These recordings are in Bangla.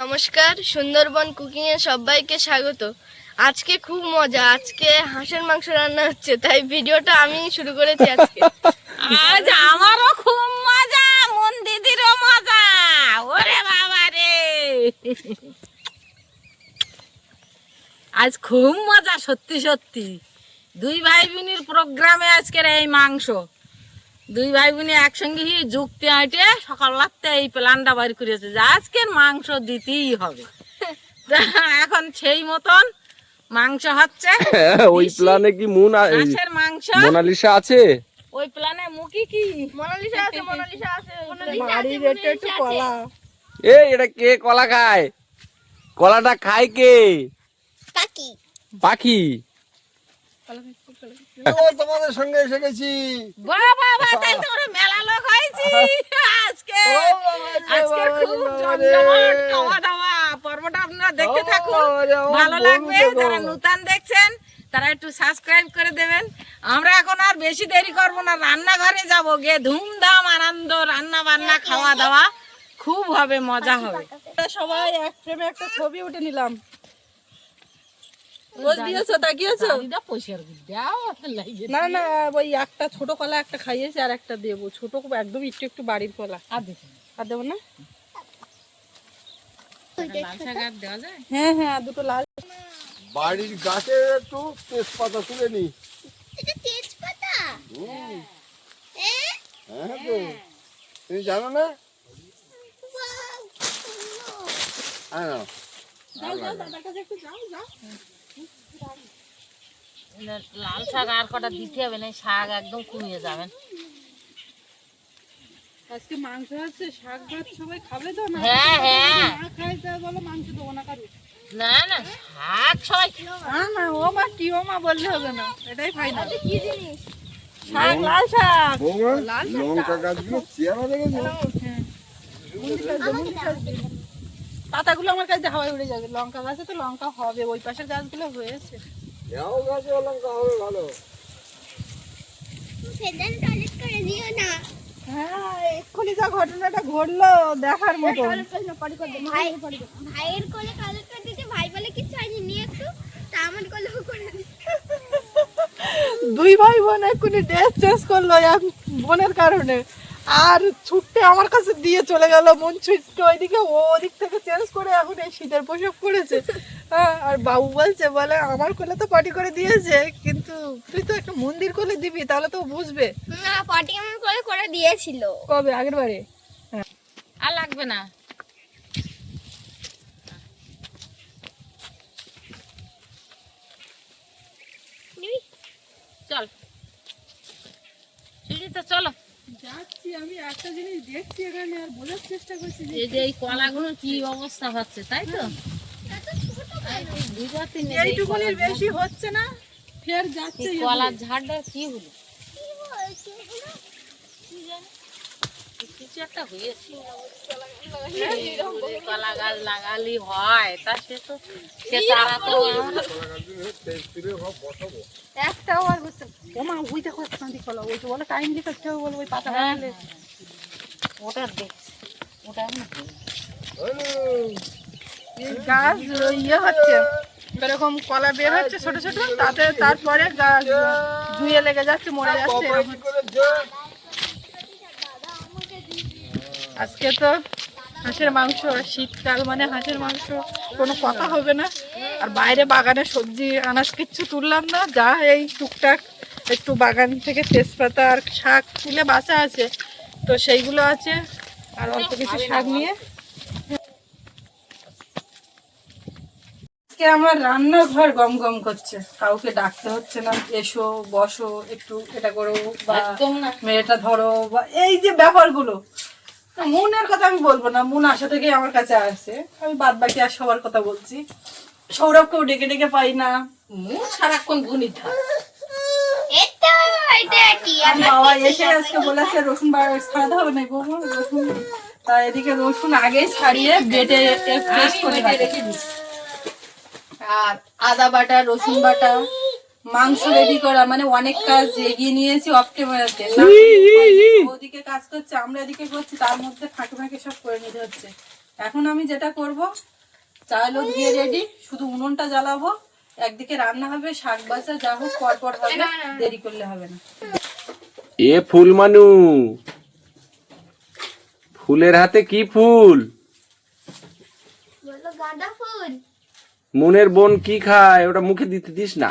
নমস্কার, সুন্দরবন কুকিং এ সবাইকে স্বাগত। আজকে খুব মজা, আজকে হাঁসের মাংস রান্না হচ্ছে, তাই ভিডিওটা আমি শুরু করেছি আজকে। আজ আমারও খুব মজা, মন দিদিরও মজা। ওরে বাবা রে। আজ খুব মজা, সত্যি সত্যি। দুই ভাই বোনের প্রোগ্রামে আজকের এই মাংস। দুই ভাই বোনে একসঙ্গে যুক্তি আইটে সকাল রাত্রে এই প্ল্যানটা বাড়ি করেছে যে আজকের মাংস দিতেই হবে। এখন সেই মতন মাংস হচ্ছে। ওই প্ল্যানে কি মুন আ- মাংস। মোনালিসা আছে? ওই প্ল্যানে মুখি কি? মোনালিসা আছে মোনালিসা আছে। বাড়ির এটা একটু কলা। এ এটা কে কলা খায়? কলাটা খায় কে? পাখি। তোমাদের সঙ্গে এসে গেছি। বাবা বাবা তাই তো আমরা মেলা লোক হয়েছি। আজকে আজকে খুব জমজমাট খাওয়া দাওয়া। পর্বটা আপনারা দেখতে থাকুন। ভালো লাগবে। যারা নতুন দেখছেন তারা একটু সাবস্ক্রাইব করে দেবেন। আমরা এখন আর বেশি দেরি করব না। রান্নাঘরে যাব। গিয়ে ধুমধাম আনন্দ রান্না বান্না খাওয়া দাওয়া। খুব হবে মজা হবে। সবাই এক ফ্রেমে একটা ছবি উঠে নিলাম। রোজ দিয়েছ তাকিয়েছো? দাদিটা পয়সার দাও লাগে না না ওই একটা ছোট কলা একটা খাইয়েছি আর একটা দেবো। ছোট একদম একটু একটু বাড়ির কলা। আর দেখুন আর দেবো না? লাল শাক আর দেওয়া যায়? হ্যাঁ হ্যাঁ আর দুটো লাল বাড়ির গাছে একটু তেজপাতা তুলে নি। হ্যাঁ তো। তুমি জানো না? হ্যাঁ নাও। লাল শাক আর কটা দিতে হবে না শাক একদম কমিয়ে যাবেন আজকে মাংস হচ্ছে শাক ভাত সবাই খাবে তো না? হ্যাঁ হ্যাঁ। না খাই তা বলো মাংস দেবো না কারও না না শাক সবাই না না ও মা কি ও মা বললে হবে না এটাই ফাইনাল কি জিনিস? শাক লাল শাক। বৌমা লঙ্কা গাছগুলো চেয়ারা দেখেছ? পাতাগুলো আমার কাছে হাওয়ায় উড়ে যাবে। লঙ্কা গাছে তো লঙ্কা হবে ওই পাশের গাছগুলো হয়েছে। গাছে লঙ্কা হবে ভালো। হ্যাঁ এক্ষুনি যা ঘটনাটা ঘটলো দেখার মতো। ভাই ভাইয়ের কোলে কালেক্ট করে দিতে ভাই বলে হয়নি নিয়ে একটু তা আমার কোলেও করে দুই ভাই বোন এক্ষুনি ড্রেস চেঞ্জ করল এক বোনের কারণে। আর ছুটতে আমার কাছে দিয়ে চলে গেল মন ছুটতে ওইদিকে ও ওদিক থেকে চেঞ্জ করে এখন এই শীতের পোশাক পরেছে। হ্যাঁ, আর বাবু বলছে বলে আমার কোলে তো পার্টি করে দিয়েছে কিন্তু তুই তো একটা মন্দির কোলে দিবি তাহলে তো বুঝবে। না পার্টি আমার কোলে করে দিয়েছিল। কবে? আগের বারে? আর লাগবে না। নিবি? চল। তো চলো। যাচ্ছি আমি একটা জিনিস দেখছি এখানে আর বোঝার চেষ্টা করছি যে এই যে এই কলাগুলো কি অবস্থা হচ্ছে তাই তো এইটুকুনির বেশি হচ্ছে না ফের যাচ্ছে কলার ঝাড়টা কি হলো? কিছু একটা হয়েছে কলা গাছ লাগালি হয় তা সে তো সে চারা তো একটাও আর হচ্ছে না। ও মা ওই দেখো কলা ওই তো বলে টাইম দিয়ে করতে হবে বলে ওই পাতা হ্যাঁ, ওটা দেখছি ওটা গাছ ইয়ে হচ্ছে এরকম কলা বের হচ্ছে ছোট ছোট তাতে তারপরে গাছ ধুয়ে লেগে যাচ্ছে মরে যাচ্ছে আজকে তো হাঁসের মাংস শীতকাল মানে হাঁসের মাংস কোনো কথা হবে না। আর বাইরে বাগানে সবজি আনাজ কিচ্ছু তুললাম না যা এই টুকটাক একটু বাগান থেকে তেজপাতা আর শাক তুলে বাঁচা আছে। তো সেইগুলো আছে আর অল্প কিছু শাক নিয়ে। আজকে আমার রান্নাঘর গম গম করছে। কাউকে ডাকতে হচ্ছে না। এসো বসো একটু এটা করো বা মেয়েটা ধরো বা এই যে ব্যাপারগুলো। মুনের কথা আমি বলব না। মুন আসা থেকে আমার কাছে আসে আমি বাদ বাকি আর সবার কথা বলছি। সৌরভকেও ডেকে ডেকে পাই না। মুখ সারাক্ষণ গুনি থাকে এটা এটা কি আর এসে বলেছে রসুন হবে না রসুন তা এদিকে রসুন ছাড়িয়ে করে আর আদা বাটা, রসুন বাটা, মাংস রেডি করা। মানে অনেক কাজ এগিয়ে নিয়েছি অফ ওদিকে কাজ করছে, আমরা এদিকে করছি, তার মধ্যে ফাঁকে ফাঁকে সব করে নিতে হচ্ছে। এখন আমি যেটা করব চালও ধুয়ে রেডি শুধু উনুনটা জ্বালাবো। একদিকে রান্না হবে শাক বাজা যা হোক পর পর হবে দেরি করলে হবে না। এ ফুল মানু ফুলের হাতে কি ফুল? গাঁদা ফুল। মনের বোন কি খায়? ওটা মুখে দিতে দিস না।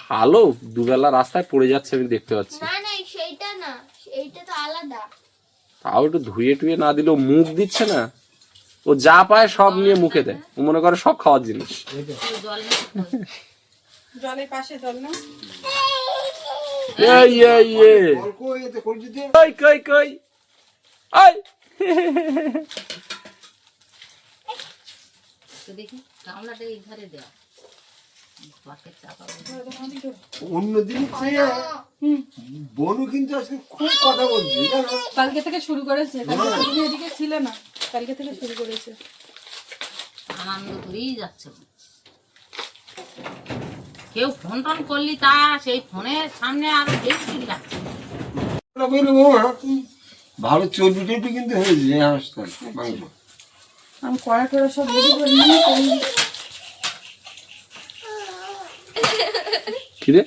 ভালো। দুবেলা রাস্তায় পড়ে যাচ্ছে আমি দেখতে পাচ্ছি। না না সেইটা না এইটা তো আলাদা। তাও একটু ধুয়ে টুয়ে না দিলেও মুখ দিচ্ছে না? ও যা পায় সব নিয়ে মুখে দেয়। ও মনে করে সব খাওয়ার জিনিস। দেখি গামলাটা এই ধারে দেওয়া। বাকেট চাপা অন্য দিন চেয়ে বনু কিন্তু আজকে খুব কথা বলছি কালকে থেকে শুরু করেছে। তুমি এদিকে ছিলে না। কালকে থেকে শুরু করেছে। আনন্দ করেই যাচ্ছে কেউ ফোন টোন করলি তা সেই ফোনের সামনে আরও বেশি লাগছে বৌমা ভালো চর্বি টর্বি কিন্তু হয়েছে এই আমি কড়া টড়া সব রেডি করে নিয়ে করি? কি রে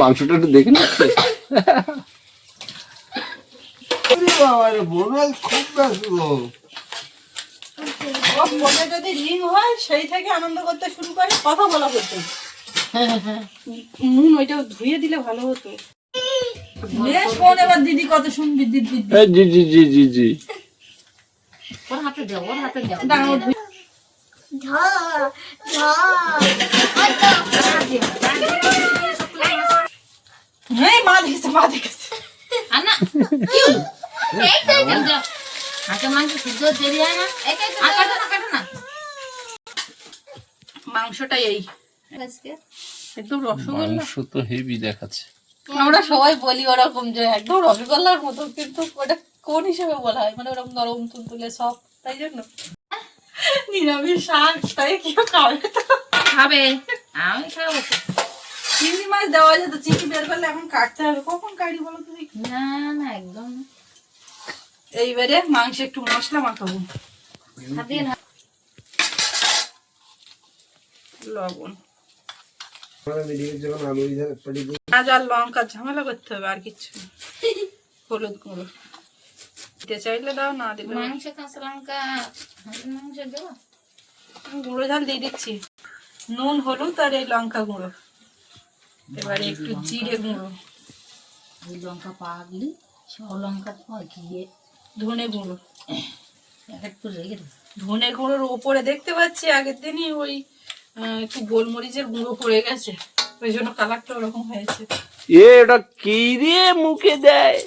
মাংসটা একটু দেখে নিচ্ছে যদি হয় সেই থেকে আনন্দ করতে শুরু করে কথা বলা হতো নুন ওইটা ধুয়ে দিলে ভালো হতো। বেশ ফোন এবার দিদি কত শুনবি দিদি দিদি। জি জি জি জি জি। ওর হাতে দেও ওর হাতে দেও। মা দেখেছে মা দেখেছে। মাংসটা এই একদম রসগোল্লা। মাংস তো হেভি দেখাচ্ছে। আমরা সবাই বলি ওরকম যে একদম রসগোল্লার মতো কিন্তু ওটা কোন হিসেবে বলা হয়? মানে ওরকম নরম তুলতুলে সব তাই জন্য? নিরামিষ শাক তাই কেউ খাবে তো। খাবে আমি খাব চিংড়ি মাছ দেওয়া যেত চিংড়ি বের করলে এখন কাটতে হবে। কখন কাটি বলো তো দেখি। না না একদম এইবারে মাংস একটু মশলা মাখাবো। লবণ। আর লঙ্কা ঝামেলা করতে হবে আর কিছু। হলুদ গুঁড়ো। দিতে চাইলে দাও না দিলে না। মাংস কাঁচা লঙ্কা মাংস দেবো গুঁড়ো ঝাল দিয়ে দিচ্ছি নুন হলুদ আর এই লঙ্কা গুঁড়ো এবারে একটু জিরে গুঁড়ো ওই লঙ্কা পাকলি সব লঙ্কা কি ধনে গুঁড়ো প্যাকেট করে রেখে ধনে গুঁড়োর ওপরে দেখতে পাচ্ছি আগের দিনই ওই একটু গোলমরিচের গুঁড়ো পড়ে গেছে ওই জন্য কালারটা ওরকম হয়েছে এ ওটা কি দিয়ে মুখে দেয়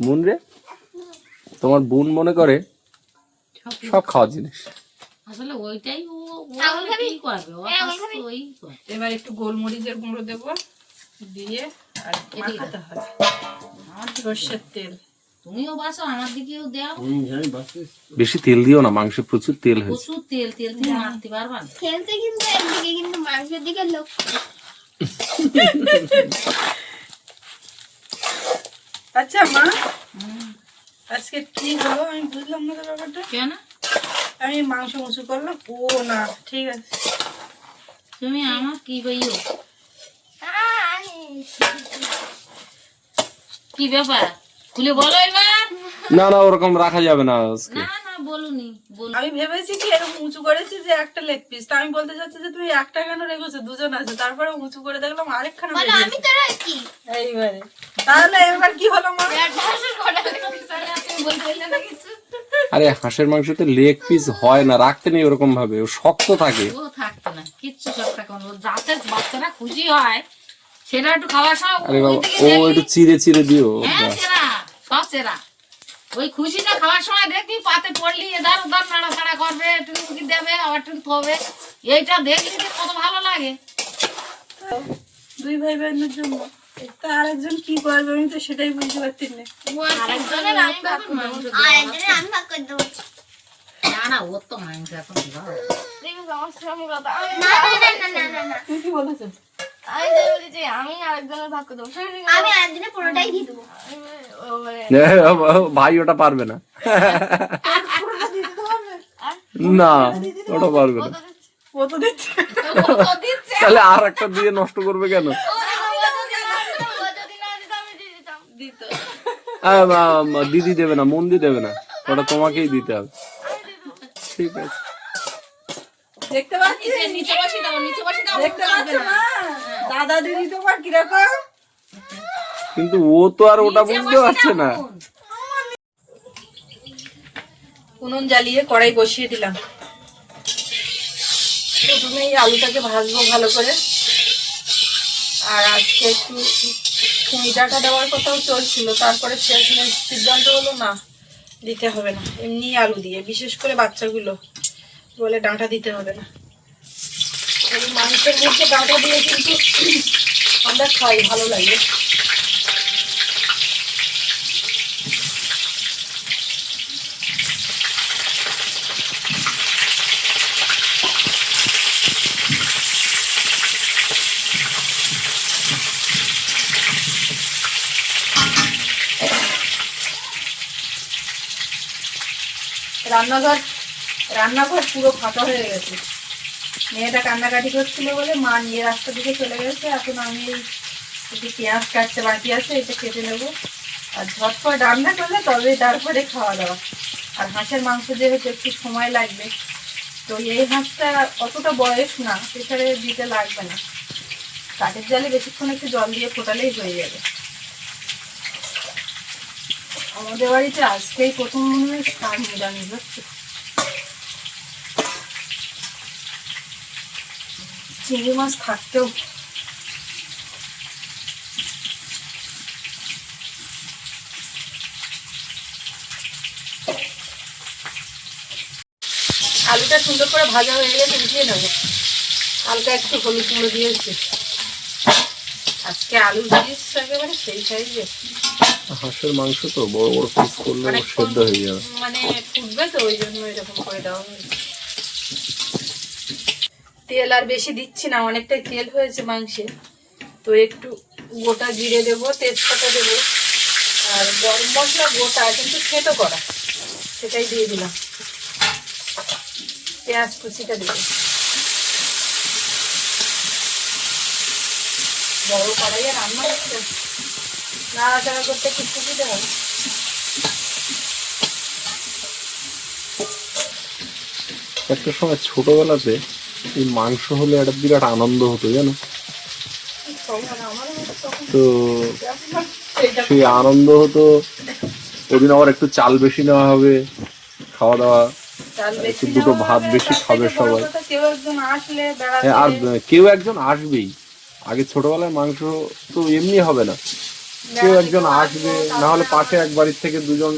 বোন রে? তোমার বোন মনে করে সব খাওয়ার জিনিস। আসলে ওইটাই ও? কি করবে হ্যাঁ, ওই এবার একটু গোলমরিচের গুঁড়ো দেবো দিয়ে আর মাখাতে হবে। আর সর্ষের তেল। তুমিও বাসো আমার দিকেও দেও। বাসে। বেশি তেল দিও না মাংসে প্রচুর তেল হয়েছে। প্রচুর তেল তেল তুমি পারবা খেলতে কিন্তু একদিকে কিন্তু মাংসের দিকে লক্ষ্য আচ্ছা মা। আজকে কি হলো? আমি বুঝলাম না তো ব্যাপারটা। কেন? আমি মাংস মুসু করলাম। ও না ঠিক আছে। তুমি আমার কি বইও? কি ব্যাপার? খুলে বলো এবার। না না ওরকম রাখা যাবে না আজকে। না বলুনি বল আমি ভেবেছি কি এরকম উঁচু করেছি যে একটা লেগ পিস তা আমি বলতে চাচ্ছি যে তুমি একটা কেন রেখেছো? দুজন আছে। তারপরে উঁচু করে দেখলাম আরেকখানা বলো আমি তো রাখি এইবারে। তাহলে এবার কি হলো মা? তুমি বলতে পারলে না কিছু। আরে হাঁসের মাংসতে লেগ পিস হয় না রাখতে নেই ওরকম ভাবে। ও শক্ত থাকে। ও থাকতো না কিচ্ছু সব থাকতো যাতে বাচ্চারা খুশি হয় সেটা একটু খাওয়া দিকে ও একটু চিড়ে চিড়ে দিও হ্যাঁ সেরা সব সেরা ওই খুশিটা খাওয়ার সময় দেখবি পাতে পড়লি এধার ওধার নাড়াচাড়া করবে একটু দেবে আবার একটু থবে। এইটা দেখলি যে কত ভালো লাগে। দুই ভাই বোনের জন্য। তা আরেকজন কি করবে আমি তো সেটাই বুঝতে পারছি না। আরেকজনের আমি ভাগ করে দেবো। আর একজনের আমি ভাগ করে দেবো। না না ওর তো মাংস এখন দিবা না না না না না না না কি বলেছ? আমি তাই বলেছি আমি আরেকজনের ভাগ করে দেবো। সরে সরে আমি একদিনে পুরোটাই দিয়ে দেবো। মানে ভাই ওটা পারবে না। না ওটা পারবে না। তাহলে আর একটা দিয়ে নষ্ট করবে কেন? দিদি দেবে না মন্দি দেবে না। ওটা তোমাকেই দিতে হবে। ঠিক আছে। দেখতে পাচ্ছি নিচে নিচে বসে দাও নিচে বসে দাও দেখতে পাচ্ছ না। দাদা দিদি তোমার কীরকম? কিন্তু ও তো আর ওটা বুঝতে পারছে না। উনুন জ্বালিয়ে কড়াই বসিয়ে দিলাম। প্রথমে এই আলুটাকে ভাজবো ভালো করে। আর আজকে একটু ডাটা দেওয়ার কথাও চলছিল তারপরে শেষমেশ সিদ্ধান্ত হলো না দিতে হবে না। এমনি আলু দিয়ে বিশেষ করে বাচ্চাগুলো। বলে ডাঁটা দিতে হবে না। এই মাংসের মধ্যে ডাঁটা দিয়ে কিন্তু আমরা খাই, ভালো লাগে। রান্নাঘর রান্নাঘর পুরো ফাঁকা হয়ে গেছে। মেয়েটা কান্নাকাটি করছিল বলে মা নিয়ে রাস্তা দিকে চলে গেছে। এখন আমি একটু পেঁয়াজ কাটতে বাকি আছে, এটা কেটে নেব। আর ঝটপট রান্না করলে তবে তারপরে খাওয়া দাওয়া। আর হাঁসের মাংস যেহেতু একটু সময় লাগবে, তো এই হাঁসটা অতটা বয়স না প্রেশারে দিতে লাগবে না। কাঠের জালে বেশিক্ষণ একটু জল দিয়ে ফোটালেই হয়ে যাবে। আমাদের বাড়িতে আজকেই প্রথম মনে হয় স্নান নিরামিষ হচ্ছে চিংড়ি মাছ থাকতেও আলুটা সুন্দর করে ভাজা হয়ে গেছে উঠিয়ে নেব। হালকা একটু হলুদ গুঁড়ো দিয়েছি আজকে আলু দিয়েছি একেবারে সেই সাইজে। হাঁসের মাংস তো বড় বড় পিস করলে সেদ্ধ হয়ে যাবে। মানে ফুটবে তো ওই জন্য এরকম করে দেওয়া হয়েছে। তেল আর বেশি দিচ্ছি না, অনেকটাই তেল হয়েছে মাংসে। তো একটু গোটা জিরে দেবো, তেজপাতা দেবো, আর গরম মশলা গোটা, কিন্তু খেতো করা। সেটাই দিয়ে দিলাম। পেঁয়াজ কুচিটা দেবো। বড় কড়াইয়ে রান্না হচ্ছে নাড়াচাড়া করতে একটু সুবিধা হয় একটা সময় ছোটবেলাতে এই মাংস হলে একটা বিরাট আনন্দ হতো জানো? তো সেই আনন্দ হতো। ওদিন আবার একটু চাল বেশি নেওয়া হবে খাওয়া দাওয়া। একটু দুটো ভাত বেশি খাবে সবাই। হ্যাঁ, আর কেউ একজন আসবেই। আগে ছোটবেলায় মাংস তো এমনি হবে না। কেউ একজন আসবে না হলে পাশে এক বাড়ির থেকে দুজন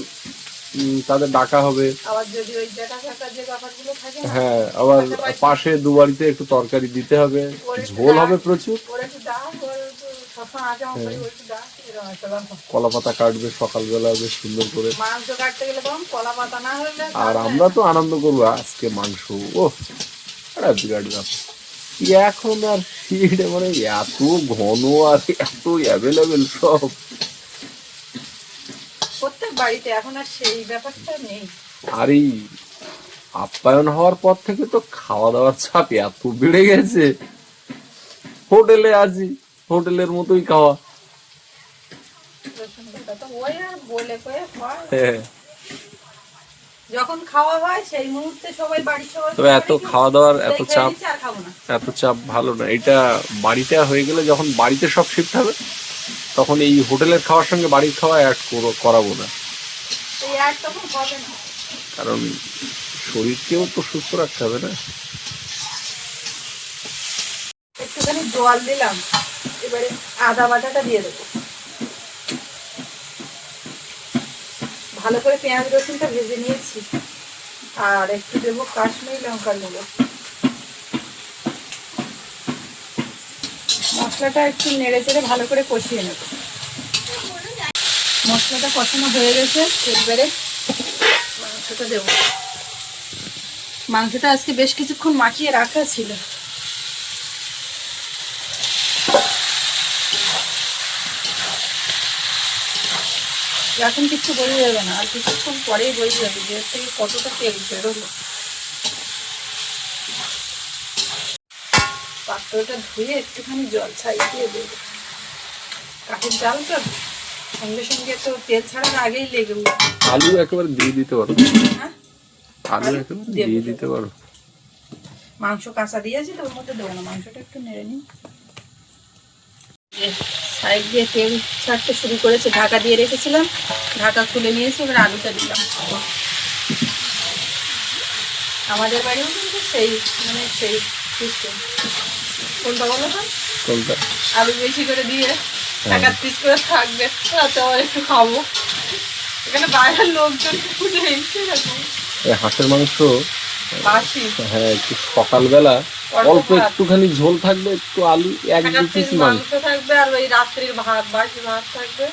তাদের ডাকা হবে। হ্যাঁ আবার পাশে দু বাড়িতে একটু তরকারি দিতে হবে। ঝোল হবে প্রচুর। কলা পাতা কাটবে সকালবেলা বেশ সুন্দর করে। আর আমরা তো আনন্দ করব আজকে মাংস ও বিরাট ব্যাপার। এখন আর সিঁড়ে মানে এত ঘন আর এত অ্যাভেলেবেল সব। প্রত্যেক বাড়িতে এখন আর সেই ব্যাপারটা নেই। আর এই আপ্যায়ন হওয়ার পর থেকে তো খাওয়া দাওয়ার চাপ এত বেড়ে গেছে। হোটেলে আছি হোটেলের মতোই খাওয়া। হয়। যখন খাওয়া হয় সেই মুহূর্তে সবাই বাড়ির সবাই তবে এত খাওয়া দাওয়ার এত চাপ এত চাপ ভালো না। এটা বাড়িতে হয়ে গেলে যখন বাড়িতে সব শিফট হবে তখন এই হোটেলের খাওয়ার সঙ্গে বাড়ির খাওয়া অ্যাড করাবো না। কারণ শরীরকেও তো সুস্থ রাখতে হবে না। একটুখানি জল দিলাম এবারে আদা বাটাটা দিয়ে দেবো। ভালো করে পেঁয়াজ রসুনটা ভেজে নিয়েছি আর একটু দেবো কাশ্মীরি লঙ্কার গুঁড়ো। মশলাটা একটু নেড়ে চেড়ে ভালো করে কষিয়ে নেব। মশলাটা কষানো হয়ে গেছে, এবারে মাংসটা দেব। মাংসটা আজকে বেশ কিছুক্ষণ মাখিয়ে রাখা ছিল। এখন কিছু বলে যাবে না, আর কিছুক্ষণ পরেই বলে যাবে যে কতটা তেল বেরোলো পাত্রটা ধুয়ে একটুখানি জল ছাড়িয়ে দিয়ে দেবো। কাঠের জাল তো সঙ্গে সঙ্গে তো তেল ছাড়ার আগেই লেগে উঠবে। আলু একেবারে দিয়ে দিতে পারো। হ্যাঁ? আলু একেবারে দিয়ে দিয়ে দিতে পারো। মাংস কাঁচা দিয়েছি তো ওর মধ্যে দেবো না। মাংসটা একটু নেড়ে নিই। সাইড দিয়ে তেল ছাড়তে শুরু করেছে। ঢাকা দিয়ে রেখেছিলাম। ঢাকা খুলে নিয়েছি এবার আলুটা দিলাম। আমাদের বাড়িও কিন্তু সেই মানে সেই সিস্টেম কোনটা বলো কোনটা? আলু বেশি করে দিয়ে এক পিস করে থাকবে। রাতে আবার একটু খাব। এখানে বাইরের লোকজন নেই সেরকম। এই হাঁসের মাংস? হ্যাঁ একটু সকালবেলা অল্প একটুখানি ঝোল থাকবে একটু আলু এক দু পিস মাংস। থাকবে আর ওই রাত্রির ভাত বাসি ভাত থাকবে।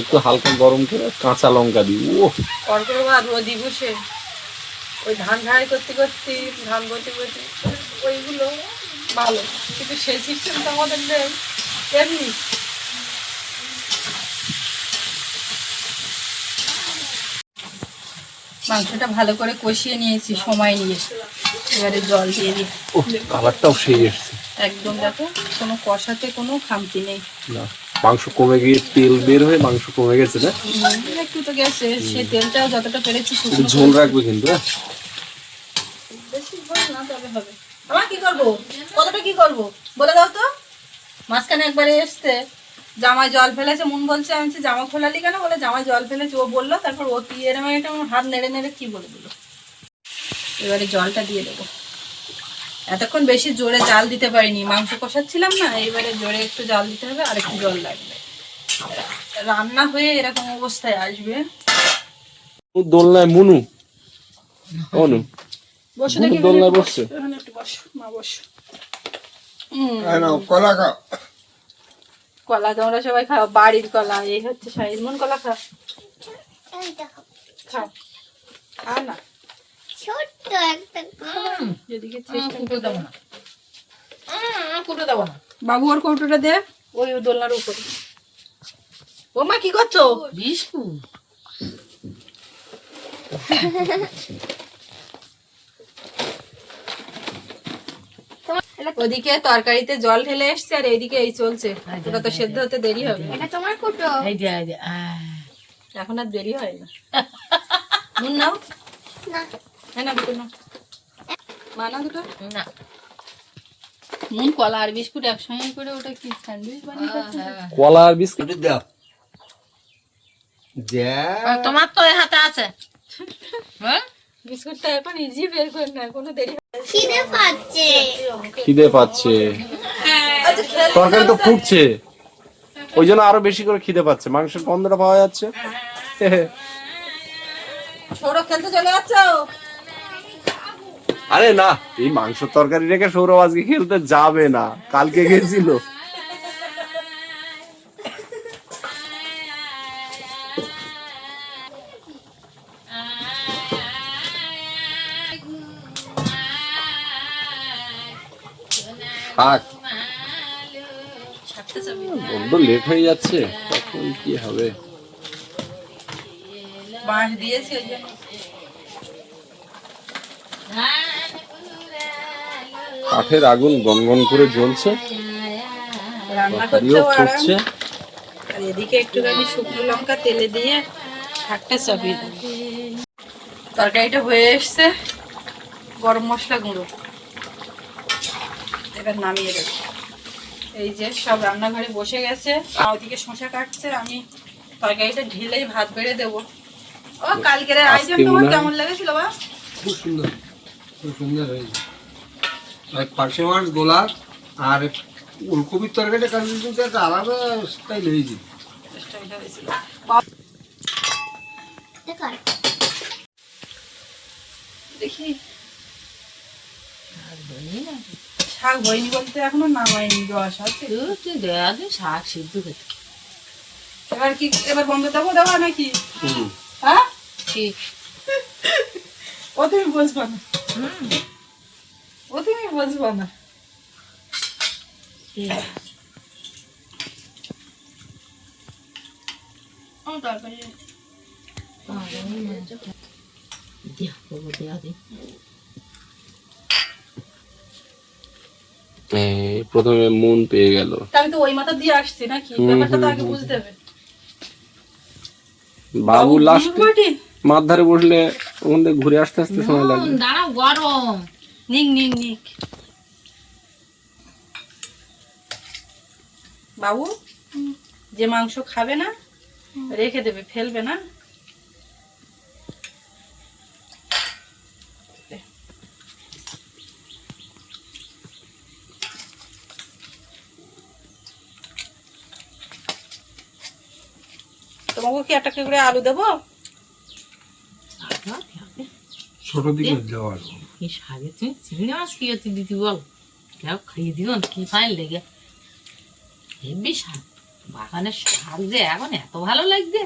একটু হালকা গরম করে কাঁচা লঙ্কা দিই। ও কর্কর ভাত রোদি বসে ওই ধান ঝাড়াই করতে করতে ধান বলতে বলতে ওইগুলো ভালো। কিন্তু সেই সিস্টেমটা আমাদের নেই। এমনি। মাংসটা ভালো করে কষিয়ে নিয়েছি সময় নিয়ে। এবারে জল দিয়ে দিই। কালারটাও সেই এসছে। একদম দেখো কোনো কষাতে কোনো খামতি নেই। না মাংস কমে গিয়ে তেল বের হয়ে মাংস কমে গেছে না? একটু তো গেছে। সে তেলটাও যতটা পেরেছি ঝোল রাখবে কিন্তু হ্যাঁ? বেশি না তবে হবে। আমার কি করব? কতটা কি করব? বলে দাও তো। মাঝখানে একবারে এসছে। জামায় জল ফেলেছে, মন বলছে, আমি জামা খোলালি কেন? বলে, জামায় জল ফেলেছে। ও বলল, তারপর ও কি এরম একটা আমার হাত নেড়ে নেড়ে কি বলে দিল। এবারে জলটা দিয়ে দেবো। এতক্ষণ বেশি জোরে জাল দিতে পারিনি। মাংস কষাচ্ছিলাম না, এবারে জোরে একটু জাল দিতে হবে, আর একটু জল লাগবে। রান্না হয়ে এরকম অবস্থায় আসবে। দোলনায় মুনু। অনু বসে দেখি দোলনায় বসছে? এখানে একটু বসো মা বসো। কলা খাও। কলা তোমরা সবাই খাও বাড়ির কলা এই হচ্ছে শাহিদ মন কলা খাও। খাও খাও না। ছোট্ট একটা যেদিকে কুটো দেবো না। কুটো দেবো না। বাবু ওর কৌটোটা দে। ওই দোলনার উপরে। ও মা কি করছ? বিস্কুট। ওদিকে তরকারিতে জল ঢেলে এসছে আর এইদিকে এই চলছে। ওটা তো সেদ্ধ হতে দেরি হবে। এটা তোমার কুটো? এই যে আই এখন আর দেরি হয় না। নুন নাও। না। হ্যাঁ না দুটো না দুটো। না। নুন কলা আর বিস্কুট একসঙ্গে করে ওটা কি স্যান্ডউইচ বানিয়ে খাচ্ছে? কলা আর বিস্কুট। দাও। যা। তোমার তো হাতে আছে। হ্যাঁ? বিস্কুটটা এখন ইজি বের করে না কোনো দেরি হয়। খিদে পাচ্ছে। খিদে পাচ্ছে। তরকারি তো ফুটছে। ওই জন্য আরও বেশি করে খিদে পাচ্ছে। মাংসের গন্ধটা পাওয়া যাচ্ছে। সৌরভ খেলতে চলে যাচ্ছ? আরে না এই মাংস তরকারি রেখে সৌরভ আজকে খেলতে যাবে না। কালকে গেছিল। থাক। বড্ড লেট হয়ে যাচ্ছে তখন কি হবে? বাঁশ দিয়েছি ওই জন্য। কাঠের আগুন গনগন করে জ্বলছে। ফুটছে আর এদিকে একটুখানি শুকনো লঙ্কা তেলে দিয়ে শাকটা চাপিয়ে তরকারিটা হয়ে এসছে। গরম মশলা গুঁড়ো। এবার নামিয়ে দেবো। এই যে সব রান্নাঘরে বসে গেছে। ওদিকে শশা কাটছে আমি তরকারিটা ঢেলেই ভাত বেড়ে দেবো। ও কালকের আইটেম তোমার কেমন লেগেছিল বা খুব সুন্দর খুব সুন্দর হয়েছে। পার্শে মাছ গোলা আর ফুলকপির তরকারিটা কারণ কিন্তু একটা আলাদা স্টাইল হয়েছে। দেখো। দেখি শাক হয়নি বলতে এখনও নামাইনি রস আছে শাক সিদ্ধ খেতে। এবার কি এবার বন্ধ দেবো দেওয়া নাকি? হ্যাঁ? ঠিক। ও তুমি বুঝবা না। ও তুমি বুঝবা না। আমার তরকারি এই প্রথমে মন পেয়ে গেল। তা আমি তো ওই মাথা দিয়ে আসছি নাকি? ব্যাপারটা তো আগে বুঝতে হবে। বাবু লাস্ট ধারে বসলে ওখান থেকে ঘুরে আসতে আসতে সময় লাগবে। দাঁড়াও গরম। নিক নিক নিক। বাবু যে মাংস খাবে না রেখে দেবে ফেলবে না। কি একটা করে আলু দেবো? ছোট দিকে দেওয়া কি তুমি চিংড়ি মাছ কি হচ্ছে দিদি বল? কেউ খাইয়ে দিও না কি ফাইন লেগে। হেবি শাক। বাগানের শাক যে এখন এত ভালো লাগছে।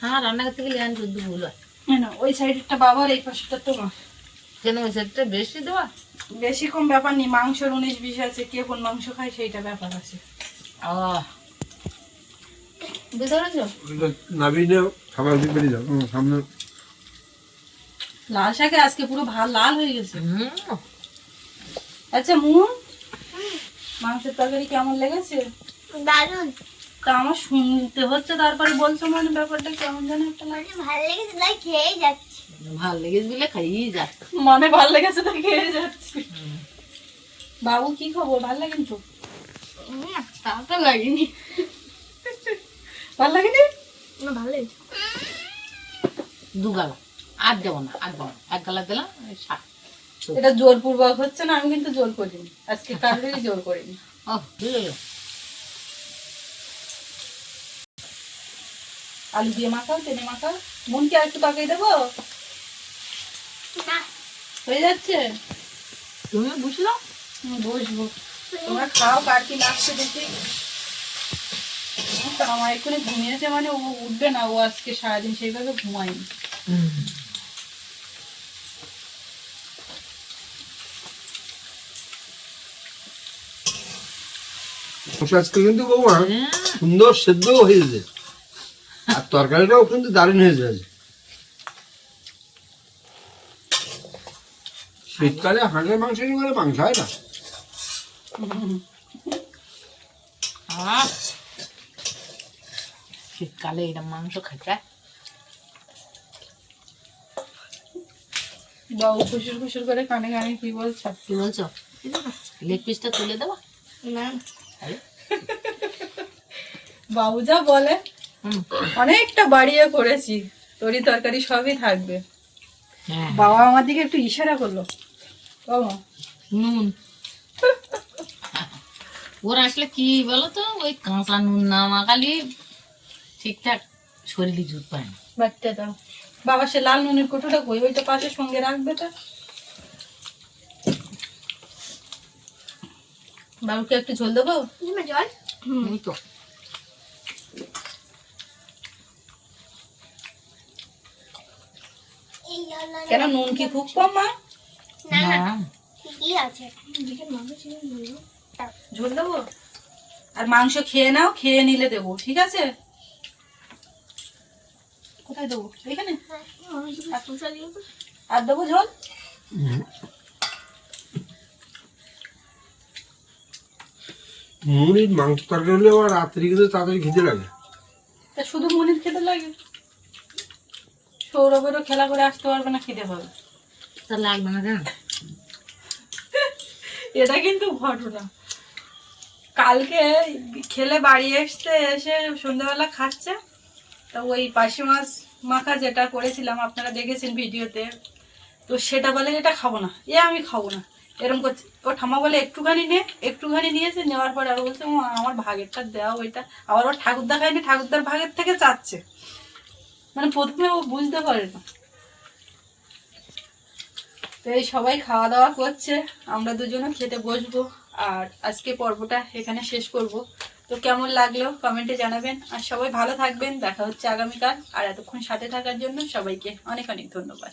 হ্যাঁ রান্না করতে গেলে আমি ভুল হয়। না ওই সাইডেরটা বাবার এই পাশেটা তোমার। কেন ওই সাইডটা বেশি দেওয়া? বেশি কম ব্যাপার নেই মাংসের উনিশ বিশ আছে কে কোন মাংস খায় সেইটা ব্যাপার আছে। বুঝতে পেরেছ? নাবিনে খাবার দিয়ে বেরিয়ে যাও। সামনে। লাল শাকে আজকে পুরো ভালো লাল হয়ে গেছে। আচ্ছা মুন মাংসের তরকারি কেমন লেগেছে? দারুণ। তা আমার শুনতে হচ্ছে তারপরে বলছো মানে ব্যাপারটা কেমন যেন একটা লাগে। মানে ভালো লেগেছে তাই খেয়েই যাচ্ছি। ভালো লেগেছে বলে খাইয়ে যা। মানে ভালো লেগেছে তো খেয়ে যাচ্ছি। বাবু কি খবর? ভালো লাগেনি তো? তা তো লাগেনি। ভালো লাগেনি? না ভালো লেগেছে। দু গালা আর দেবো না আর দেবো এক গালা দিলাম শাক এটা জোরপূর্বক হচ্ছে না আমি কিন্তু জোর করিনি। আজকে কারোরই জোর করিনি। ও আলু দিয়ে মাখাও টেনে মাখাও। মনকে আর একটু তরকারি দেবো? হয়ে যাচ্ছে? তুমি বুঝলো বসবো। তোমরা খাও কার কি লাগছে দেখি আমার এক্ষুনি ঘুমিয়েছে মানে ও উঠবে না ও আজকে সারাদিন সেইভাবে ঘুমায়নি। আজকে কিন্তু বৌমা সুন্দর সেদ্ধ হয়েছে আর তরকারিটাও কিন্তু দারুণ হয়েছে শীতকালে হাঁসের মাংস করে মাংস হয় না? আহ, শীতকালে এটা মাংস খাইতে বাবু খুশুর খুশুর করে কানে কানে কি বলছো? কি বলছো? লেগ পিসটা তুলে দেবো? না। বাবু যা বলে হুম। অনেকটা বাড়িয়ে করেছি। তরি তরকারি সবই থাকবে। হ্যাঁ। বাবা আমার দিকে একটু ইশারা করল। নুন। ওর আসলে কি বলো তো ওই কাঁচা নুন না মাখালি ঠিকঠাক শরীরে জুত পায় না। বাচ্চা দাও। বাবা সে লাল নুনের কোটোটা কই? ওইটা পাশে সঙ্গে রাখবে তো? বাবুকে একটু ঝোল দেবো? না জল? এই তো। কেন নুন কি খুব কম মা? না না। না। ঠিকই আছে। ঝোল দেবো? আর মাংস খেয়ে নাও খেয়ে নিলে দেবো ঠিক আছে? কোথায় দেবো? এখানে আর দেবো ঝোল? মুড়ির মাংস তরকারি হলে আবার রাত্রি কিন্তু তাড়াতাড়ি খেতে লাগে। তা শুধু মনির খেতে লাগে? সৌরভেরও খেলা করে আসতে পারবে না খিদে পাবে। তা লাগবে না কেন এটা কিন্তু ঘটনা। কালকে খেলে বাড়ি এসতে এসে সন্ধ্যাবেলা খাচ্ছে। তা ওই পাশে মাছ মাখা যেটা করেছিলাম আপনারা দেখেছেন ভিডিওতে তো সেটা বলে এটা খাব না। এ আমি খাব না। এরকম করছে। ও ঠামা বলে একটুখানি নে একটুখানি নিয়েছে নেওয়ার পরে আর বলছে "ও, আমার ভাগেরটা দেওয়া ওইটা আবার ওর ঠাকুরদা খায়নি ঠাকুরদার ভাগের থেকে চাচ্ছে। মানে প্রথমে ও বুঝতে পারে না। তো এই সবাই খাওয়া দাওয়া করছে, আমরা দুজনে খেতে বসবো। আর আজকে পর্বটা এখানে শেষ করব। তো কেমন লাগল কমেন্টে জানাবেন। আর সবাই ভালো থাকবেন, দেখা হচ্ছে আগামীকাল। আর এতক্ষণ সাথে থাকার জন্য সবাইকে অনেক অনেক ধন্যবাদ।